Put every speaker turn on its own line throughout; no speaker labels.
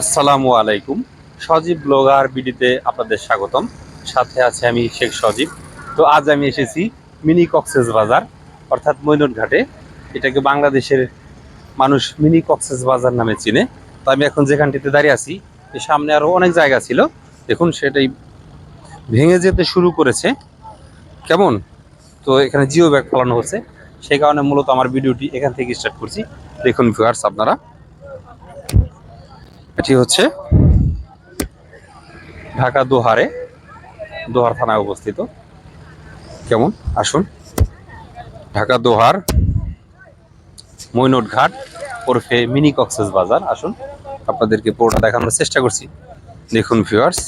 আসসালামু আলাইকুম। সজীব ব্লগার বিডিতে আপনাদের স্বাগতম। সাথে আছে আমি শেখ সজীব। তো আজ আমি এসেছি মিনি কক্সেস বাজার, অর্থাৎ মৈনট ঘাটে এটাকে বাংলাদেশের মানুষ মিনি কক্সেস বাজার নামে চিনে। তো আমি এখন যেখানটিতে দাঁড়িয়ে আছি, এর সামনে আরও অনেক জায়গা ছিল। দেখুন, সেটাই ভেঙে যেতে শুরু করেছে। কেমন? তো এখানে জিও ব্যাগ ফলানো হচ্ছে। সেই কারণে মূলত আমার ভিডিওটি এখান থেকে স্টার্ট করছি। দেখুন ভিউয়ার্স আপনারা এটি হচ্ছে ঢাকা দোহারে, দোহার থানায় অবস্থিত। কেমন? আসুন। ঢাকা দোহার মৈনট ঘাট ওরফে মিনি কক্সেস বাজার, আসুন। আপনাদেরকে পুরোটা দেখানোর চেষ্টা করছি। দেখুন ভিউয়ার্স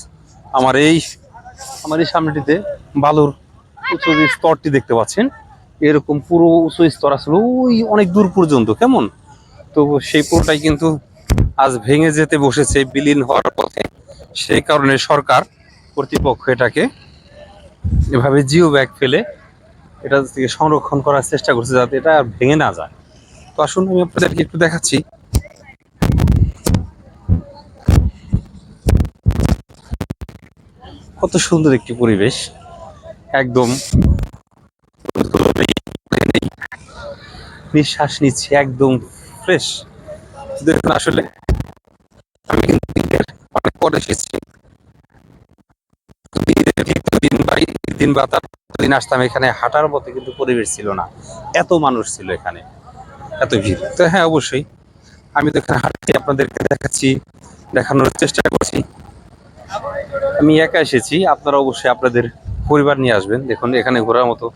আমার এই আমার এই সামনেটিতে বালুর উঁচু স্তরটি দেখতে পাচ্ছেন, এরকম পুরো উঁচু স্তর আসলে ওই অনেক দূর পর্যন্ত, কেমন? তো সেই পুরোটাই কিন্তু আজ ভেঙে যেতে বসেছে বিলীন হওয়ার পথে। সেই কারণে সরকার কর্তৃপক্ষ এটাকে এভাবে জিও ব্যাগ ফেলে এটা থেকে সংরক্ষণ করার চেষ্টা করছে যাতে এটা আর ভেঙে না যায়। তো আসুন আমি আপনাদেরকে একটু দেখাচ্ছি। কত সুন্দর একটি পরিবেশ। একদম নিঃশ্বাস নিচ্ছি, একদম ফ্রেশ দেখুন আসলে আমি কিন্তু ঈদের অনেক পরে বা দিন বা তার দিন আসতাম এখানে হাঁটার মতো কিন্তু পরিবেশ ছিল না। এত মানুষ ছিল এখানে, এত ভিড়। তো হ্যাঁ অবশ্যই। আমি তো এখানে হাঁটছি, আপনাদেরকে দেখাচ্ছি, দেখানোর চেষ্টা করছি। আমি একা এসেছি, আপনারা অবশ্যই আপনাদের পরিবার নিয়ে আসবেন। দেখুন, এখানে ঘোরার মতো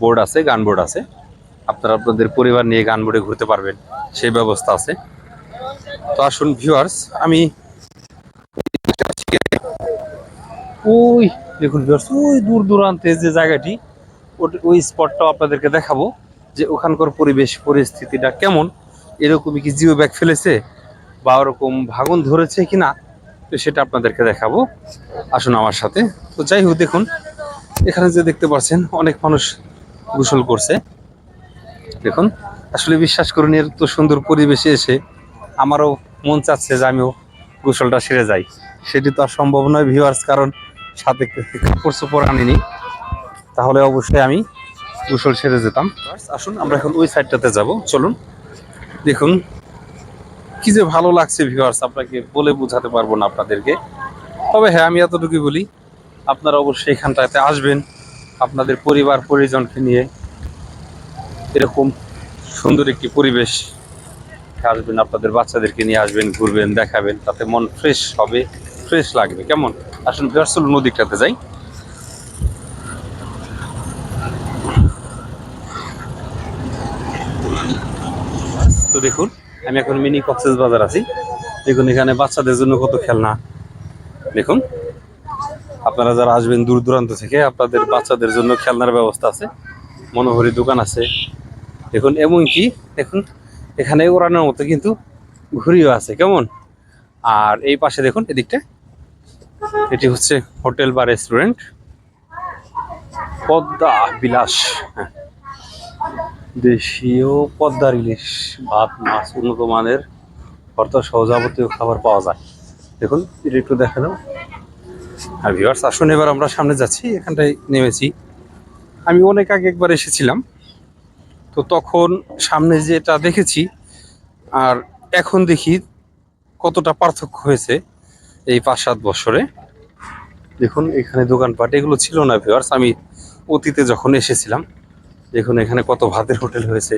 বোর্ড আছে, গান বোর্ড আছে। আপনারা আপনাদের পরিবার নিয়ে গান বোর্ডে ঘুরতে পারবেন, সেই ব্যবস্থা আছে। তো আসুন ভিউয়ার্স আমি ওই দেখুন ওই দূর দূরান্তে যে জায়গাটি ওই স্পটটাও আপনাদেরকে দেখাবো যে ওখানকার পরিবেশ, পরিস্থিতিটা কেমন। এরকমই কি জিও ব্যাগ ফেলেছে বা ওরকম ভাঙন ধরেছে কি না তো সেটা আপনাদেরকে দেখাবো। আসুন আমার সাথে। তো যাই হোক, দেখুন, এখানে যে দেখতে পাচ্ছেন, অনেক মানুষ গোসল করছে। দেখুন, আসলে বিশ্বাস করুন, এর তো সুন্দর পরিবেশে এসে আমারও মন চাচ্ছে যে আমিও গোসলটা সেরে যাই। সেটি তো আর সম্ভব নয় ভিউয়ার্স কারণ সাথে কাপড় চোপড় আনিনি। তাহলে অবশ্যই আমি গোসল সেরে যেতাম। আসুন, আমরা এখন ওই সাইডটাতে যাব। চলুন, দেখুন কি যে ভালো লাগছে ভিউয়ার্স আপনাকে বলে বোঝাতে পারব না আপনাদেরকে। তবে হ্যাঁ আমি এতটুকুই বলি, আপনারা অবশ্যই এখানটাতে আসবেন। আপনাদের পরিবার, পরিজনকে নিয়ে এরকম সুন্দর একটি পরিবেশ আসবেন, আপনাদের বাচ্চাদেরকে নিয়ে আসবেন, ঘুরবেন, দেখাবেন, তাতে মন ফ্রেশ হবে। ফ্রেশ লাগবে, কেমন? আসুন ভিউয়ার্স নদীটাতে যাই। তো দেখুন, আমি এখন মিনি কক্সেস বাজার আছি। দেখুন, এখানে বাচ্চাদের জন্য কত খেলনা। দেখুন, আপনারা যারা আসবেন দূর দূরান্ত থেকে, আপনাদের বাচ্চাদের জন্য খেলনার ব্যবস্থা আছে। মনোহরি দোকান আছে। দেখুন, এমনকি, দেখুন, এখানে ওড়ানোর মতো কিন্তু ঘুড়িও আছে, কেমন? আর এই পাশে দেখুন, এদিকটা এটি হচ্ছে হোটেল বা রেস্টুরেন্ট। পদ্মা বিলাস হ্যাঁ। দেশীয় পদ্মার ইলিশ, ভাত, মাছ উন্নত মানের ভর্তা সহ যাবতীয় খাবার পাওয়া যায়। দেখুন, এটা একটু দেখা দাও আর ভিউয়ার্স আসুন, এবার আমরা সামনে যাচ্ছি। এখানটায় নেমেছি। আমি অনেক আগে একবার এসেছিলাম। তো তখন সামনে যেটা দেখেছি, আর এখন দেখি কতটা পার্থক্য হয়েছে। এই পাঁচ সাত বছরে। দেখুন, এখানে দোকানপাট, এগুলো ছিল না ভিওয়ার্স আমি অতীতে যখন এসেছিলাম, দেখুন এখানে কত ভাতের হোটেল হয়েছে,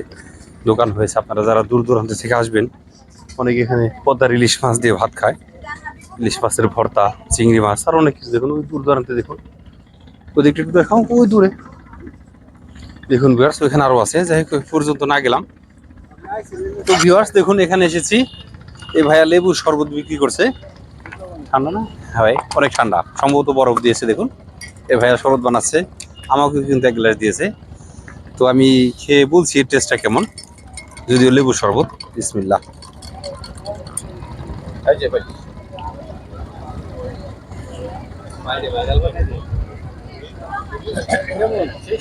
দোকান হয়েছে। আপনারা যারা দূর দূরান্ত থেকে আসবেন, অনেকে এখানে পদ্মার ইলিশ মাছ দিয়ে ভাত খায়। ইলিশ মাছের ভর্তা, চিংড়ি মাছ, আর অনেক কিছু দেখুন, ওই দূর দূরান্তে দেখুন। ওদিকটা একটু দেখাও, ওই দূরে। দেখুন ভিউয়ার্স ওইখানে আরও আছে। যাই হোক পর্যন্ত না গেলাম। তো ভিওয়ার্স দেখুন, এখানে এসেছি। এই ভাইয়া লেবু শরবত বিক্রি করছে। ঠান্ডা না? হ্যাঁ ভাই অনেক ঠান্ডা। সম্ভবত বরফ দিয়েছে দেখুন। এ ভাইয়া শরবত বানাচ্ছে। আমাকে কিন্তু এক গ্লাস দিয়েছে। তো আমি খেয়ে বলছি এর টেস্টটা কেমন? যদিও লেবু শরবত। বিসমিল্লাহ।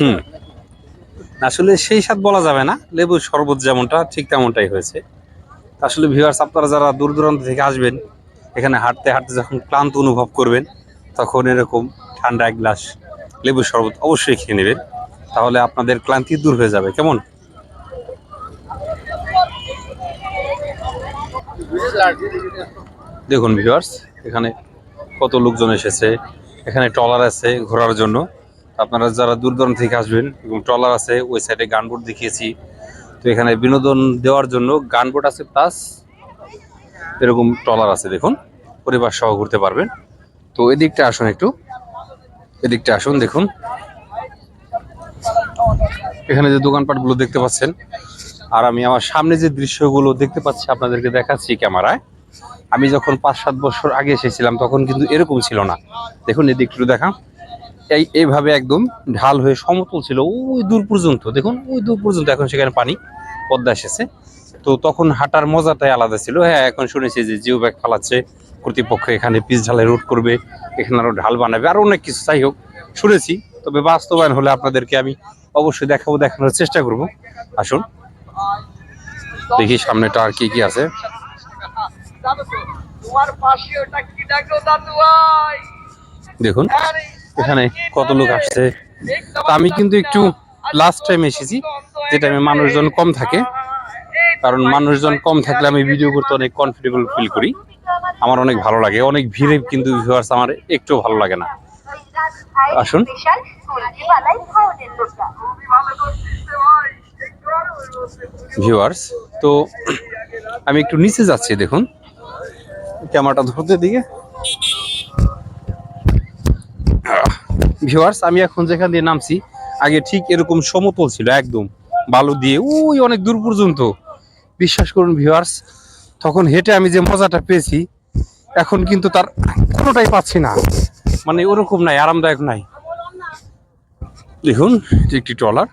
হুম। আসলে সেই স্বাদ বলা যাবে না। লেবুর শরবত যেমনটা ঠিক তেমনটাই হয়েছে। আসলে ভিউয়ার্স আপনারা যারা দূর দূরান্ত থেকে আসবেন এখানে হাঁটতে হাঁটতে যখন ক্লান্ত অনুভব করবেন, তখন এরকম ঠান্ডা এক গ্লাস লেবুর শরবত অবশ্যই খেয়ে নেবেন। তাহলে আপনাদের ক্লান্তি দূর হয়ে যাবে। কেমন? দেখুন ভিউয়ার্স এখানে কত লোকজন এসেছে, এখানে ট্রলার আছে ঘোরার জন্য। আপনারা যারা দূর দূরান্ত থেকে আসবেন, এবং ট্রলার আছে, ওই সাইডে গানবোট দেখিয়েছি। তো এখানে বিনোদন দেওয়ার জন্য গানবোট আছে প্লাস এরকম ট্রলার আছে, দেখুন। পরিবার সহ ঘুরতে পারবেন। তো এদিকটা আসুন একটু। এদিকটা আসুন, দেখুন। এখানে যে দোকানপাটগুলো দেখতে পাচ্ছেন, আর আমি আমার সামনে যে দৃশ্যগুলো দেখতে পাচ্ছি, আপনাদেরকে দেখাচ্ছি ক্যামেরায়। আমি যখন পাঁচ সাত বছর আগে এসেছিলাম, তখন কিন্তু এরকম ছিল না। দেখুন, এদিক একটু দেখা এই, এইভাবে একদম ঢাল হয়ে সমতল ছিল, ওই দূর পর্যন্ত। দেখুন, ওই দূর পর্যন্ত এখন সেখানে পানি, পদ্মা এসেছে। তো তখন হাঁটার মজাটাই আলাদা ছিল। হ্যাঁ এখন শুনেছি যে জিও ব্যাগ ফালাচ্ছে, কর্তৃপক্ষ এখানে পিচ ঢালাই রোড করবে, এখানে আরও ঢাল বানাবে, আরও অনেক কিছু। যাই হোক, শুনেছি। তবে বাস্তবায়ন হলে আপনাদেরকে আমি অবশ্যই দেখাবো, দেখানোর চেষ্টা করব। আসুন, দেখি সামনেটা আর কি কি আছে। দেখুন, এখানে কত লোক আসছে। আমি কিন্তু একটু লাস্ট টাইম এসেছি যে টাইমে মানুষজন কম থাকে। কারণ মানুষজন কম থাকলে আমি ভিডিও করতে অনেক কমফোর্টেবল ফিল করি। আমার অনেক ভালো লাগে। অনেক ভিড়ে কিন্তু ভিউয়ার্স আমার একটু ভালো লাগে না। আসুন। ভিউয়ার্স তো আমি একটু নিচে যাচ্ছি দেখুন। ক্যামেরাটা ধরতে দিকে। ভিউয়ার্স আমি এখন যেখান দিয়ে নামছি আগে ঠিক এরকম সমতল ছিল একদম। বালু দিয়ে ওই অনেক দূর পর্যন্ত। বিশ্বাস করুন ভিউয়ার্স তখন হেঁটে আমি যে মজাটা পেয়েছি, এখন কিন্তু তার কোনোটাই পাচ্ছি না। মানে ওরকম নাই, আরামদায়ক নাই। দেখুন, এটি একটি ট্রলার।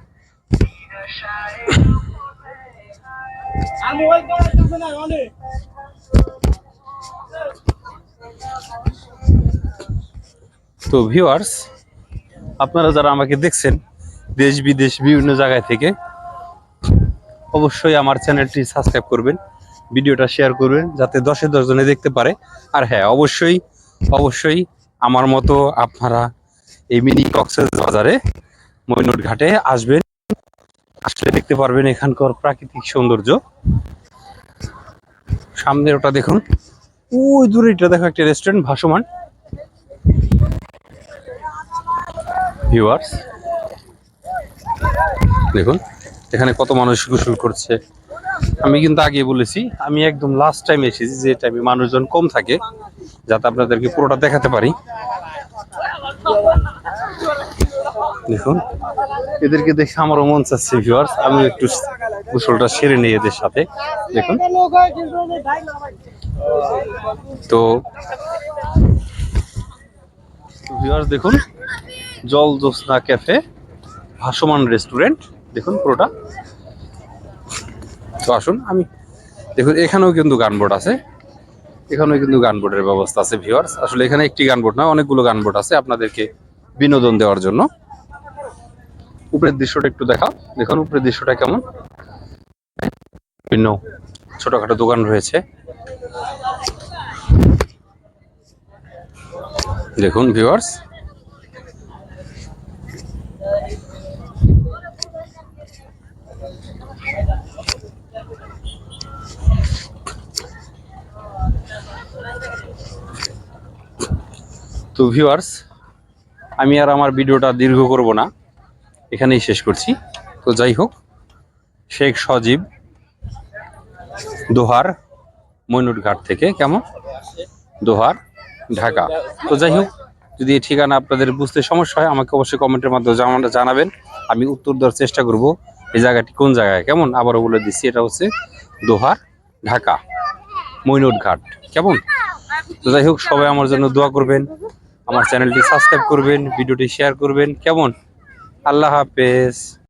তো ভিউয়ার্স আপনারা যারা আমাকে দেখছেন, দেশ বিদেশ, বিভিন্ন জায়গায় থেকে অবশ্যই আমার চ্যানেলটি সাবস্ক্রাইব করবেন, ভিডিওটা শেয়ার করবেন, যাতে দশে দশ জনে দেখতে পারে। আর হ্যাঁ অবশ্যই অবশ্যই আমার মতো আপনারা এই মিনি কক্সেস বাজারে, মৈনট ঘাটে আসবেন। আসলে দেখতে পারবেন এখানকার প্রাকৃতিক সৌন্দর্য। সামনের ওটা দেখুন। ওই দূরে এটা দেখো একটা রেস্টুরেন্ট ভাসমান। ভিউয়ার্স দেখুন। এখানে কত মানুষ গোসল করছে। আমি কিন্তু আগে বলেছি, আমি একদম লাস্ট টাইম এসেছি যে টাইমে মানুষজন কম থাকে, যাতে আপনাদেরকে পুরোটা দেখাতে পারি। দেখুন, এদেরকে দেখে আমারও মন চাচ্ছে ভিউয়ার্স আমি একটু গোসলটা সেরে নিই এদের সাথে। দেখুন। তো ভিউয়ার্স দেখুন জল জ্যোৎস্না ক্যাফে ভাসমান রেস্টুরেন্ট দেখুন পুরোটা। তো আসুন, আমি দেখুন, এখানেও কিন্তু গানবোর্ড আছে। এখানেও কিন্তু গানবোর্ডের ব্যবস্থা আছে ভিউয়ার্স আসলে এখানে একটি গানবোর্ড নয় অনেকগুলো গানবোর্ড আছে আপনাদেরকে বিনোদন দেওয়ার জন্য। উপরের দৃশ্যটা একটু দেখাও। দেখুন, উপরের দৃশ্যটা কেমন? বিভিন্ন ছোটখাটো দোকান রয়েছে। দেখুন ভিউয়ার্স তো ভিউয়ার্স আমি আর আমার ভিডিওটা দীর্ঘ করব না। এখানেই শেষ করছি। তো যাই হোক, শেখ সজীব দোহার মইনুট ঘাট থেকে, কেমন? দোহার, ঢাকা। তো যাই হোক, যদি এই ঠিকানা আপনাদের বুঝতে সমস্যা হয়, আমাকে অবশ্যই কমেন্টের মাধ্যমে জানা- জানাবেন। আমি উত্তর দেওয়ার চেষ্টা করব এই জায়গাটি কোন জায়গায়। কেমন? আবারও বলে দিচ্ছি, এটা হচ্ছে দোহার, ঢাকা মইনুট ঘাট কেমন? তো যাই হোক, সবাই আমার জন্য দোয়া করবেন। আমার চ্যানেলটি সাবস্ক্রাইব করবেন ভিডিওটি শেয়ার করবেন। কেমন? আল্লাহ হাফেজ।